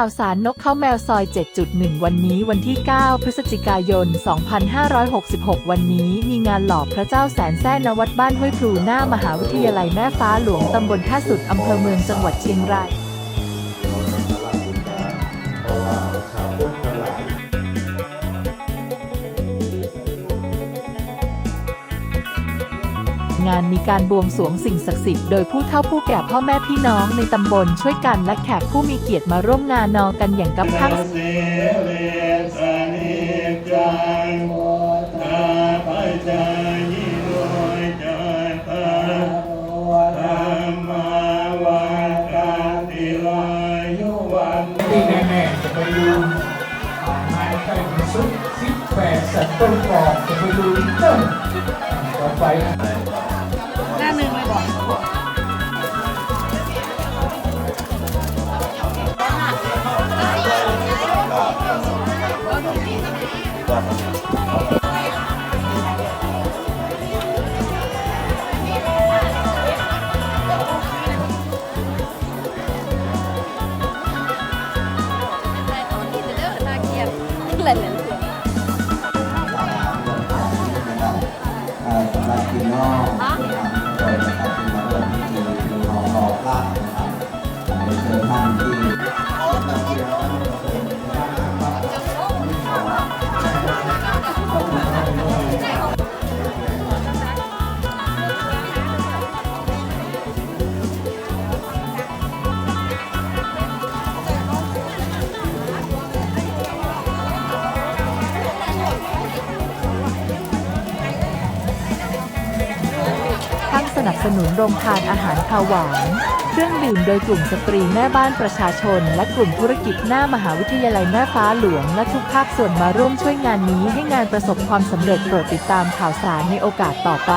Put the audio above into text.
ข่าวสารนกเข้าแมวซอย 7.1 วันนี้วันที่ 9 พฤศจิกายน 2566 วันนี้มีงานหล่อพระเจ้าแสนแซ่นวัดบ้านห้วยพลูหน้ามหาวิทยาลัยแม่ฟ้าหลวงตำบลท่าสุดอำเภอเมืองจังหวัดเชียงราย งานมีการบวงสรวงสิ่งศักดิ์สิทธิ์โดยผู้เฒ่าผู้แก่พ่อแม่พี่น้องในตำบลช่วยกันและแขกผู้มีเกียรติมาร่วมงานนอกันอย่างกับข้างนี่แน่ๆจะไปดูไม้ใกล้มันซุกซิกแปดสัตว์ต้นกอจะไปดูเติ้งต่อไป อ่อสำหรับพี่น้องนะครับทุกคนนะครับที่มาร่วมพิธีดูของรอพระน ทั้งสนับสนุนโรงทานอาหารขาวหวาน เครื่องดื่มโดยกลุ่มสตรีแม่บ้านประชาชน และกลุ่มธุรกิจหน้ามหาวิทยาลัยแม่ฟ้าหลวง และทุกภาคส่วนมาร่วมช่วยงานนี้ให้งานประสบความสำเร็จโปรดติดตามข่าวสารในโอกาสต่อไป